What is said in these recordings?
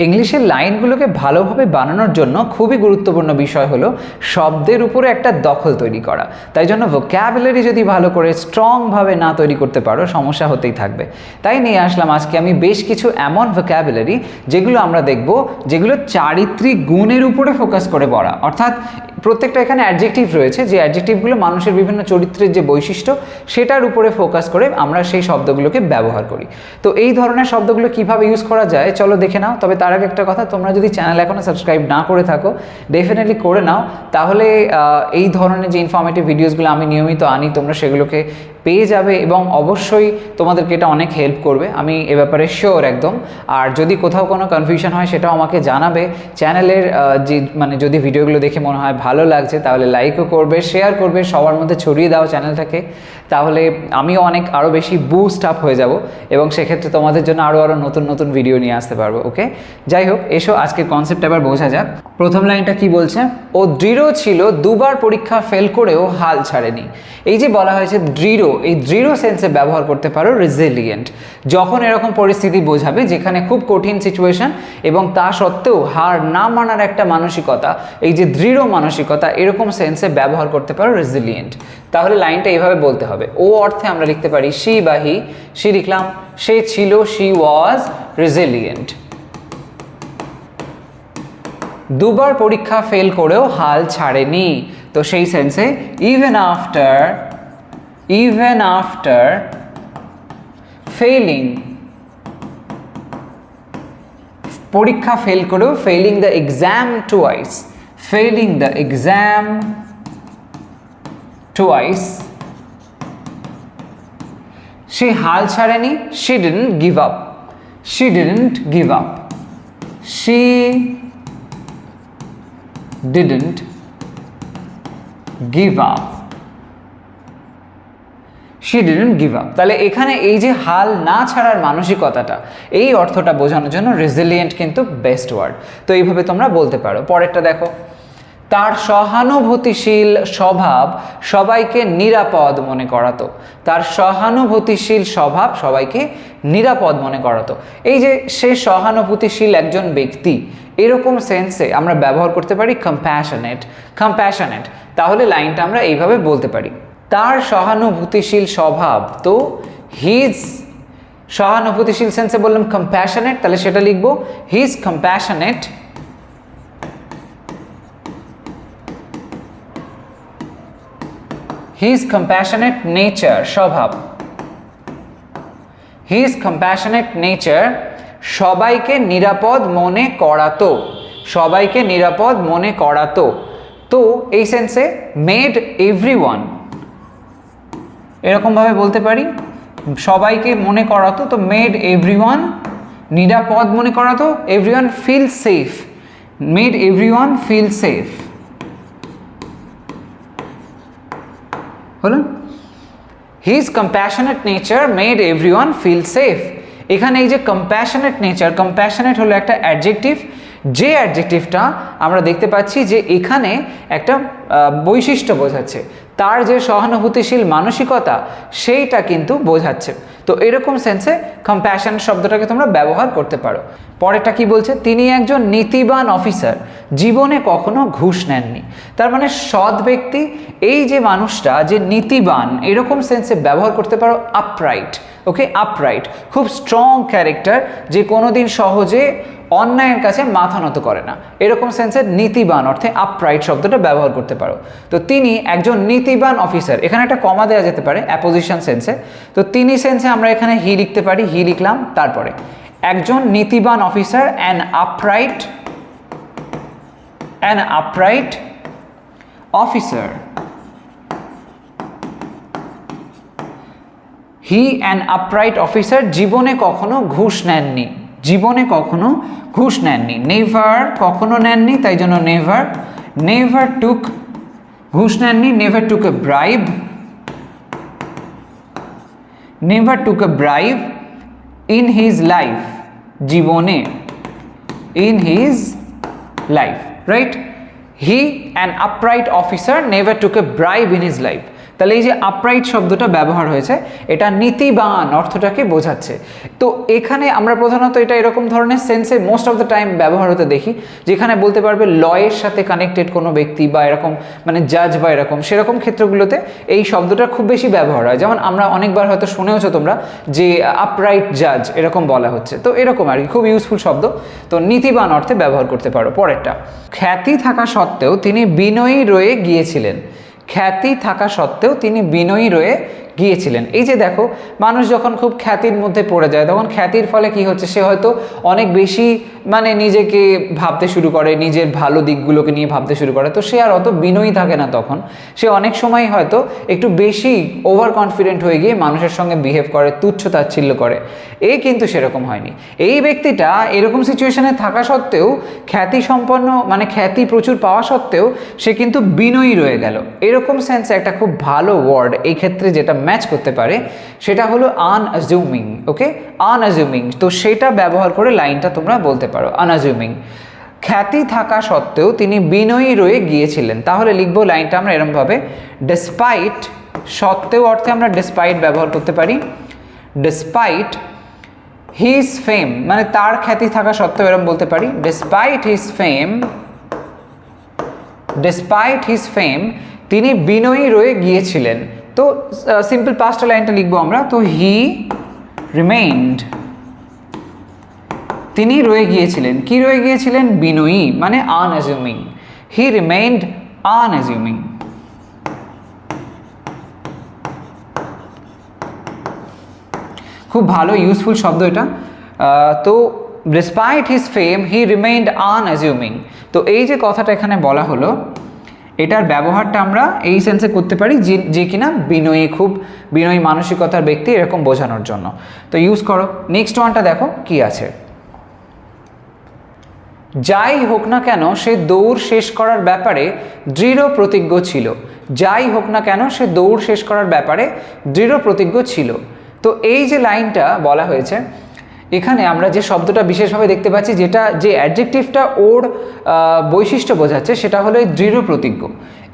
ইংলিশের লাইনগুলোকে ভালোভাবে বানানোর জন্য খুবই গুরুত্বপূর্ণ বিষয় হলো শব্দের উপরে একটা দখল তৈরি করা। তাই জন্য ভোক্যাবুলারি যদি ভালো করে স্ট্রংভাবে না তৈরি করতে পারো, সমস্যা হতেই থাকবে। তাই নিয়ে আসলাম আজকে আমি বেশ কিছু এমন ভোক্যাবুলারি যেগুলো আমরা দেখব, যেগুলো চারিত্রিক গুণের উপরে ফোকাস করে পড়া। অর্থাৎ প্রত্যেকটা এখানে অ্যাডজেক্টিভ রয়েছে, যে অ্যাডজেক্টিভগুলো মানুষের বিভিন্ন চরিত্রের যে বৈশিষ্ট্য, সেটার উপরে ফোকাস করে আমরা সেই শব্দগুলোকে ব্যবহার করি। তো এই ধরনের শব্দগুলো কীভাবে ইউজ করা যায়, চলো দেখে নাও। তবে তার আগে একটা কথা, তোমরা যদি চ্যানেল এখনও সাবস্ক্রাইব না করে থাকো ডেফিনেটলি করে নাও। তাহলে এই ধরনের যে ইনফর্মেটিভ ভিডিওসগুলো আমি নিয়মিত আনি, তোমরা সেগুলোকে পেয়ে যাবে এবং অবশ্যই তোমাদেরকে এটা অনেক হেল্প করবে। আমি এ ব্যাপারে শিওর একদম। আর যদি কোথাও কোনো কনফিউশন হয়, সেটাও আমাকে জানাবে। চ্যানেলের যে মানে যদি ভিডিওগুলো দেখে মনে হয় ভালো লাগছে, তাহলে লাইকও করবে শেয়ার করবে, সবার মধ্যে ছড়িয়ে দাও চ্যানেলটাকে তাহলে আমিও অনেক আরও বেশি বুস্ট আপ হয়ে যাব এবং সেক্ষেত্রে তোমাদের জন্য আরও আরও নতুন নতুন ভিডিও নিয়ে আসতে পারব ওকে যাই হোক, এসো আজকে কনসেপ্ট এবার বোঝা যাক। প্রথম লাইনটা কি বলছে? ও দৃঢ় ছিল, দুবার পরীক্ষা ফেল করেও হাল ছাড়েনি। এই যে বলা হয়েছে দৃঢ়, এই দৃঢ় সেন্সে ব্যবহার করতে পারো রেজিলিয়েন্ট যখন এরকম পরিস্থিতি বোঝাবে, যেখানে খুব কঠিন সিচুয়েশন এবং তা সত্ত্বেও হার না মানার একটা মানসিকতা, এই যে দৃঢ় মানসিকতা, এরকম সেন্সে ব্যবহার করতে পারো রেজিলিয়েন্ট তাহলে লাইনটা এইভাবে বলতে হবে। ও অর্থে আমরা লিখতে পারি, সি বা হি। সি লিখলাম, সে ছিল শি ওয়াজ রেজিলিয়েন্ট। দুবার পরীক্ষা ফেল করেও হাল ছাড়েনি। তো সেই সেন্সে, even after even after failing পরীক্ষা ফেল করেও failing the exam twice. Failing the exam twice সে হাল ছাড়েনি she didn't give up she didn't give up she didn't give up. She didn't give up. তাহলে এখানে এই যে হাল না ছাড়ার মানসিকতাটা, এই অর্থটা বোঝানোর জন্য রেজিলিয়েন্ট কিন্তু বেস্ট ওয়ার্ড তো এইভাবে তোমরা বলতে পারো। পরেরটা দেখো। তার সহানুভূতিশীল স্বভাব সবাইকে নিরাপদ মনে করাতো। তার সহানুভূতিশীল স্বভাব সবাইকে নিরাপদ মনে করাতো। এই যে সে সহানুভূতিশীল একজন ব্যক্তি, এরকম সেন্সে আমরা ব্যবহার করতে পারি কম্প্যাশনেট কম্প্যাশনেট তাহলে লাইনটা আমরা এইভাবে বলতে পারি। তার সহানুভূতিশীল স্বভাব তো হিজ সহানুভূতিশীল সেন্সে বললাম কম্প্যাশনেট তাহলে সেটা লিখব his compassionate his compassionate nature স্বভাব হিজ কম্প্যাশনেট নেচার সবাইকে নিরাপদ মনে করাতো। সবাইকে নিরাপদ মনে করাতো। তো এই সেন্সে মেড এভরি ওয়ান এরকমভাবে বলতে পারি, সবাইকে মনে করাতো তো মেড এভরি ওয়ান নিরাপদ মনে করাতো every one feel safe made every one feel safe হলো his compassionate nature made every one feel safe এখানে এই যে কম্প্যাশনেট নেচার কম্প্যাশনেট হলো একটা অ্যাডজেক্টিভ যে অ্যাডজেক্টিভটা আমরা দেখতে পাচ্ছি যে এখানে একটা বৈশিষ্ট্য বোঝাচ্ছে। তার যে সহানুভূতিশীল মানসিকতা, সেইটা কিন্তু বোঝাচ্ছে। তো এরকম সেন্সে কম্প্যাশন শব্দটাকে তোমরা ব্যবহার করতে পারো। পরেরটা কি বলছে? তিনি একজন নীতিবান অফিসার জীবনে কখনো ঘুষ নেননি। তার মানে সৎ ব্যক্তি, এই যে মানুষটা যে নীতিবান, এরকম সেন্সে ব্যবহার করতে পারো আপরাইট ওকে আপরাইট খুব স্ট্রং ক্যারেক্টার যে কোনো দিন সহজে অন্যায়ের কাছে মাথা নত করে না। এরকম সেন্সে নীতিবান অর্থে আপরাইট শব্দটা ব্যবহার করতে পারো। তো তিনি একজন নীতিবান অফিসার এখানে একটা কমা দেওয়া যেতে পারে অ্যাপোজিশন সেন্সে তো তিনি সেন্সে আমরা এখানে হি লিখতে পারি হি লিখলাম, তারপরে। একজন নীতিবান officer an upright an upright officer he an upright officer জীবনে কখনো ঘুষ নেননি। জীবনে কখনো ঘুষ নেননি। নেভার কখনো নেননি, তাই জন্য নেভার নেভার টুক ঘুষ নেননি never took a bribe never took a bribe in his life জীবনে। In his life right he an upright officer never took a bribe in his life তাহলে এই যে আপরাইট শব্দটা ব্যবহার হয়েছে, এটা নীতিবান অর্থটাকে বোঝাচ্ছে। তো এখানে আমরা প্রধানত এটা এরকম ধরনের সেন্সে মোস্ট অফ দ্য টাইম ব্যবহার হতে দেখি, যেখানে বলতে পারবে লয়ের সাথে কানেক্টেড কোনো ব্যক্তি বা এরকম মানে জাজ বা এরকম, সেরকম ক্ষেত্রগুলোতে এই শব্দটা খুব বেশি ব্যবহার হয়। যেমন আমরা অনেকবার হয়তো শুনেওছো তোমরা যে আপরাইট জাজ এরকম বলা হচ্ছে। তো এরকম আর কি, খুব ইউজফুল শব্দ। তো নীতিবান অর্থে ব্যবহার করতে পারো। পরেরটা, খ্যাতি থাকা সত্ত্বেও তিনি বিনয়ী রয়ে গিয়েছিলেন। খ্যাতি থাকা সত্ত্বেও তিনি বিনয়ী রয়ে গিয়েছিলেন। এই যে দেখো, মানুষ যখন খুব খ্যাতির মধ্যে পড়ে যায়, তখন খ্যাতির ফলে কি হচ্ছে, সে হয়তো অনেক বেশি মানে নিজেকে ভাবতে শুরু করে, নিজের ভালো দিকগুলোকে নিয়ে ভাবতে শুরু করে। তো সে আর অত বিনয়ী থাকে না তখন। সে অনেক সময় হয়তো একটু বেশি ওভার কনফিডেন্ট হয়ে গিয়ে মানুষের সঙ্গে বিহেভ করে, তুচ্ছ তাচ্ছিল্য করে। এই কিন্তু সেরকম হয়নি। এই ব্যক্তিটা এরকম সিচুয়েশনে থাকা সত্ত্বেও, খ্যাতি সম্পন্ন মানে খ্যাতি প্রচুর পাওয়া সত্ত্বেও, সে কিন্তু বিনয়ী রয়ে গেল। এরকম সেন্সে একটা খুব ভালো ওয়ার্ড এই ক্ষেত্রে যেটা ম্যাচ করতে পারে, সেটা হলো আনঅ্যাজিউমিং ওকে আনঅ্যাজিউমিং তো সেটা ব্যবহার করে লাইনটা তোমরা বলতে পারো আনঅ্যাজিউমিং খ্যাতি থাকা সত্ত্বেও তিনি বিনয়ী রয়ে গিয়েছিলেন। তাহলে লিখব লাইনটা আমরা এরমভাবে ডেসপাইট সত্ত্বেও অর্থে আমরা ডেসপাইট ব্যবহার করতে পারি ডেসপাইট হিজ ফেম মানে তার খ্যাতি থাকা সত্ত্বেও এরম বলতে পারি despite his fame despite his fame তিনি বিনয়ী রয়ে গিয়েছিলেন। তো সিম্পল পাঁচটা লাইনটা লিখব আমরা। তো হি রিমেইন্ড তিনি রয়ে গিয়েছিলেন। কি রয়ে গিয়েছিলেন? বিনয়ী মানে আনঅ্যাজিউমিং হি রিমেইন্ড আনঅ্যাজিউমিং খুব ভালো ইউজফুল শব্দ এটা। তো despite his fame he remained unassuming তো এই যে কথাটা এখানে বলা হলো এটার ব্যবহারটা আমরা এই সেন্সে করতে পারি যে যে কিনা বিনয়ী, খুব বিনয়ী মানসিকতার ব্যক্তি এরকম বোঝানোর জন্য। তো ইউজ করো। নেক্সট ওয়ানটা দেখো কি আছে। যাই হোক না কেন, সে দৌড় শেষ করার ব্যাপারে দৃঢ় প্রতিজ্ঞ ছিল। যাই হোক না কেন, সে দৌড় শেষ করার ব্যাপারে দৃঢ় প্রতিজ্ঞ ছিল। তো এই যে লাইনটা বলা হয়েছে এখানে আমরা যে শব্দটা বিশেষভাবে দেখতে পাচ্ছি, যেটা যে অ্যাডজেক্টিভটা ওর বৈশিষ্ট্য বোঝাচ্ছে, সেটা হলো এই দৃঢ় প্রতিজ্ঞ।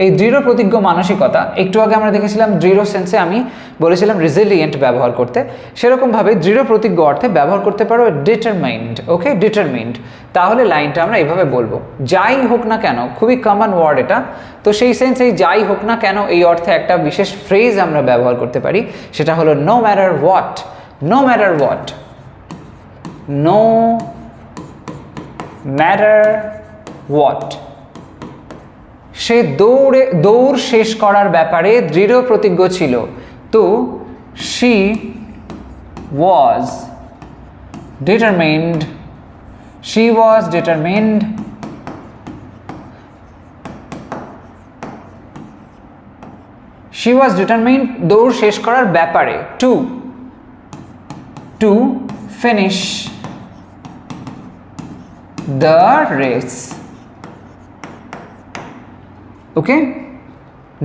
এই দৃঢ় প্রতিজ্ঞ মানসিকতা, একটু আগে আমরা দেখেছিলাম দৃঢ় সেন্সে আমি বলেছিলাম রেজিলিয়েন্ট ব্যবহার করতে। সেরকমভাবে দৃঢ় প্রতিজ্ঞ অর্থে ব্যবহার করতে পারো ডিটারমাইন্ড ওকে ডিটারমিন্ড তাহলে লাইনটা আমরা এইভাবে বলব, যাই হোক না কেন খুবই কমন ওয়ার্ড এটা। তো সেই সেন্সে যাই হোক না কেন এই অর্থে একটা বিশেষ ফ্রেজ আমরা ব্যবহার করতে পারি, সেটা হলো no matter what no matter what no matter what সে দৌড়ে, দৌড় শেষ করার ব্যাপারে দৃঢ় প্রতিজ্ঞ ছিল। তো she was determined she was determined she was determined দৌড় শেষ করার ব্যাপারে to to finish the race okay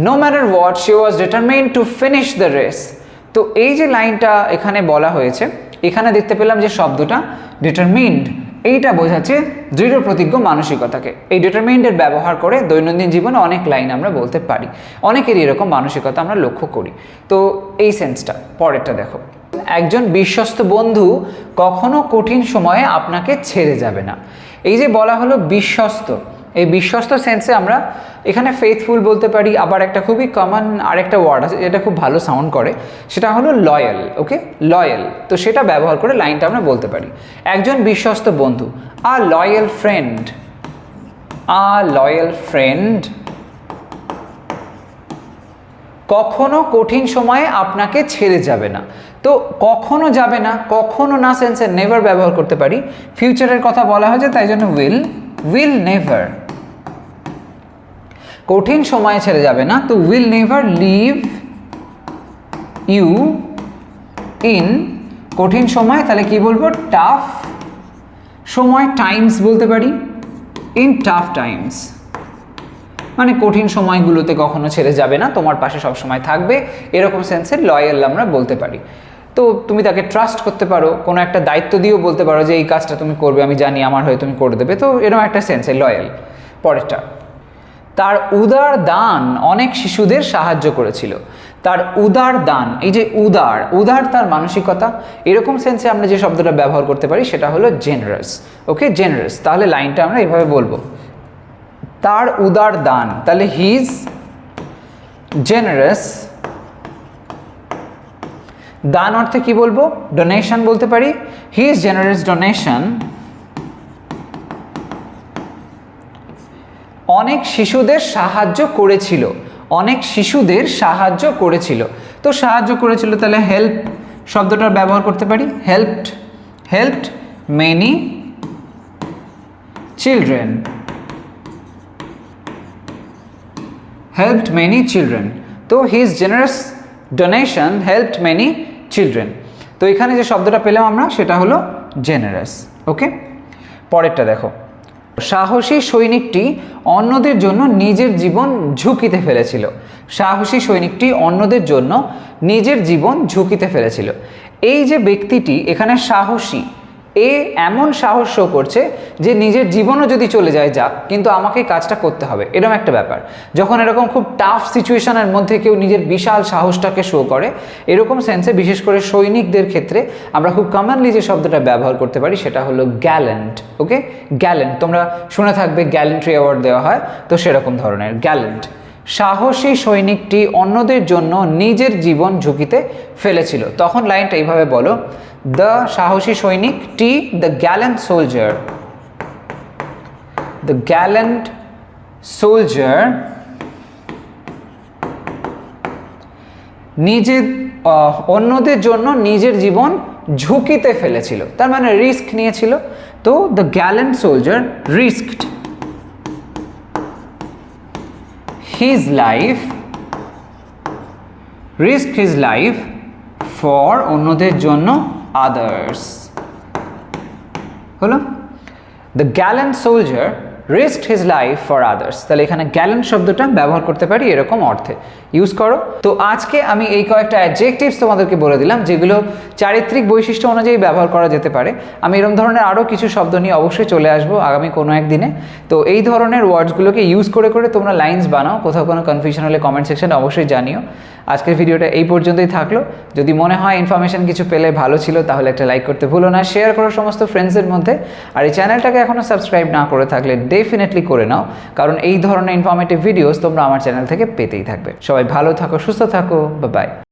no matter what she was determined to finish the race তো এই যে লাইনটা এখানে বলা হয়েছে, এখানে দেখতে পেলাম যে শব্দটা ডিটারমিন্ড এইটা বোঝাচ্ছে দৃঢ় প্রতিজ্ঞ মানসিকতাকে। এই ডিটারমিন্ডের ব্যবহার করে দৈনন্দিন জীবনে অনেক লাইন আমরা বলতে পারি। অনেকেরই এরকম মানসিকতা আমরা লক্ষ্য করি। তো এই সেন্সটা পরেরটা দেখো। একজন বিশ্বস্ত বন্ধু কখনো কঠিন সময়ে আপনাকে ছেড়ে যাবে না। এই যে বলা হলো বিশ্বস্ত, এই বিশ্বস্ত সেন্সে আমরা এখানে ফেথফুল বলতে পারি, আবার একটা খুবই কমন আরেকটা ওয়ার্ড আছে যেটা খুব ভালো সাউন্ড করে, সেটা হলো লয়াল ওকে লয়াল তো সেটা ব্যবহার করে লাইনটা আমরা বলতে পারি। একজন বিশ্বস্ত বন্ধু a loyal friend a loyal friend কখনো কঠিন সময়ে আপনাকে ছেড়ে যাবে না। তো কখনো যাবে না, কখনো না সেন্সে নেভার ব্যবহার করতে পারি। ফিউচারের কথা বলা হয়েছে, তাই জন্য উইল উইল নেভার কঠিন সময়ে ছেড়ে যাবে না, তো will never leave you in কঠিন সময়, তাহলে কি বলব? টাফ সময় টাইমস বলতে পারি। ইন টাফ টাইমস মানে কঠিন সময়গুলোতে কখনো ছেড়ে যাবে না, তোমার পাশে সব সময় থাকবে। এরকম সেন্সে লয়াল আমরা বলতে পারি। তো তুমি তাকে ট্রাস্ট করতে পারো, কোনো একটা দায়িত্ব দিয়েও বলতে পারো যে, এই কাজটা তুমি করবে, আমি জানি আমার হয়ে তুমি করে দেবে। তো এরকম একটা সেন্সে লয়াল পরেরটা, তার উদার দান অনেক শিশুদের সাহায্য করেছিল। তার উদার দান, এই যে উদার উদার তার মানসিকতা, এরকম সেন্সে আমরা যে শব্দটা ব্যবহার করতে পারি, সেটা হলো জেনারাস ওকে জেনারাস তাহলে লাইনটা আমরা এভাবে বলব। তার উদার দান। তাহলে হিজ জেনারাস দান অর্থে কি বলব? ডোনেশন বলতে পারি। হিজ জেনারেস ডোনেশন অনেক শিশুদের সাহায্য করেছিল। অনেক শিশুদের সাহায্য করেছিল। তো সাহায্য করেছিল তাহলে হেল্প শব্দটার ব্যবহার করতে পারি। Helped helped many children helped many children. তো his generous donation helped many children তো এখানে যে শব্দটা পেলাম আমরা, সেটা হলো জেনারেস ওকে পরেরটা দেখো। সাহসী সৈনিকটি অন্যদের জন্য নিজের জীবন ঝুঁকিতে ফেলেছিল। সাহসী সৈনিকটি অন্যদের জন্য নিজের জীবন ঝুঁকিতে ফেলেছিল। এই যে ব্যক্তিটি, এখানে সাহসী এ এমন সাহস শো করছে যে নিজের জীবনও যদি চলে যায়, যাক, কিন্তু আমাকে কাজটা করতে হবে। এরকম একটা ব্যাপার। যখন এরকম খুব টাফ সিচুয়েশনের মধ্যে কেউ নিজের বিশাল সাহসটাকে শো করে, এরকম সেন্সে বিশেষ করে সৈনিকদের ক্ষেত্রে আমরা খুব কমনলি যে শব্দটা ব্যবহার করতে পারি, সেটা হলো গ্যালেন্ট ওকে গ্যালেন্ট তোমরা শুনে থাকবে গ্যালেন্ট্রি অ্যাওয়ার্ড দেওয়া হয়, তো সেরকম ধরনের। গ্যালেন্ট সাহসী সৈনিকটি অন্যদের জন্য নিজের জীবন ঝুঁকিতে ফেলেছিল। তখন লাইনটা এইভাবে বলো দ্য সাহসী সৈনিক টি the gallant soldier the gallant soldier নিজের অন্যদের জন্য নিজের জীবন ঝুঁকিতে ফেলেছিল। তার মানে রিস্ক নিয়েছিল। তো the gallant soldier risked his life risk his life for অন্যদের জন্য others. হলো? The gallant soldier risk his life for others তাহলে এখানে গ্যালেন্ট শব্দটা ব্যবহার করতে পারি এরকম অর্থে। ইউজ করো। তো আজকে আমি এই কয়েকটা অ্যাডজেক্টিভস তোমাদেরকে বলে দিলাম, যেগুলো চারিত্রিক বৈশিষ্ট্য অনুযায়ী ব্যবহার করা যেতে পারে। আমি এরকম ধরনের আরও কিছু শব্দ নিয়ে অবশ্যই চলে আসব আগামী কোনো একদিনে। তো এই ধরনের ওয়ার্ডসগুলোকে ইউজ করে করে তোমরা লাইন্স বানাও। কোথাও কোনো কনফিউশন হলে কমেন্ট সেকশনে অবশ্যই জানিও। আজকের ভিডিওটা এই পর্যন্তই থাকল। যদি মনে হয় ইনফরমেশান কিছু পেলে ভালো ছিল, তাহলে একটা লাইক করতে ভুলো না শেয়ার করো সমস্ত ফ্রেন্ডসের মধ্যে। আর এই চ্যানেলটাকে এখনও সাবস্ক্রাইব না করে থাকলে ডেফিনেটলি করে নাও, কারণ এই ধরনের ইনফরমেটিভ ভিডিওস তোমরা আমার চ্যানেল থেকে পেতেই থাকবে। সবাই ভালো থাকো, সুস্থ থাকো বা বাই